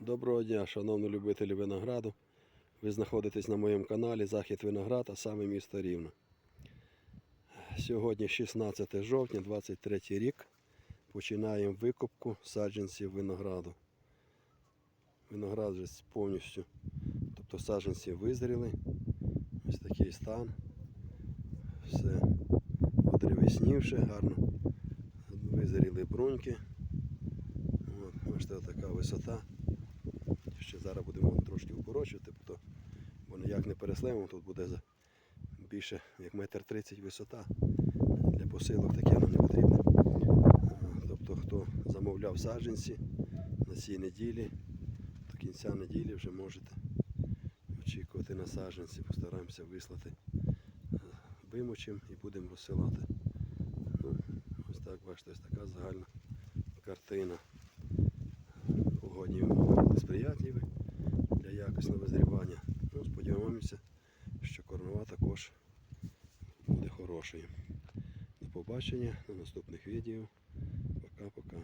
Доброго дня, шановні любителі винограду. Ви знаходитесь на моєму каналі Захід Виноград, а саме місто Рівне. Сьогодні 16 жовтня, 23 рік. Починаємо викупку саджанців винограду. Виноград вже повністю, тобто саджанці визріли. Ось такий стан. Все одревеснівше, гарно. Визріли бруньки. Бачите, така висота. Ще зараз будемо трошки укорочувати, бо, ніяк не переслемо, тут буде більше як метр тридцять висота. Для посилок таке нам не потрібно. Тобто, хто замовляв саджанці на цій неділі, до кінця неділі вже можете очікувати на саджанці. Постараємося вислати. Е, Вимочимо і будемо розсилати. Ну, ось так, бачите, ось така загальна картина. Погодні для якісного визрівання. Ну, сподіваємося, що корнова також буде хорошою. До побачення на наступних відео. Пока-пока.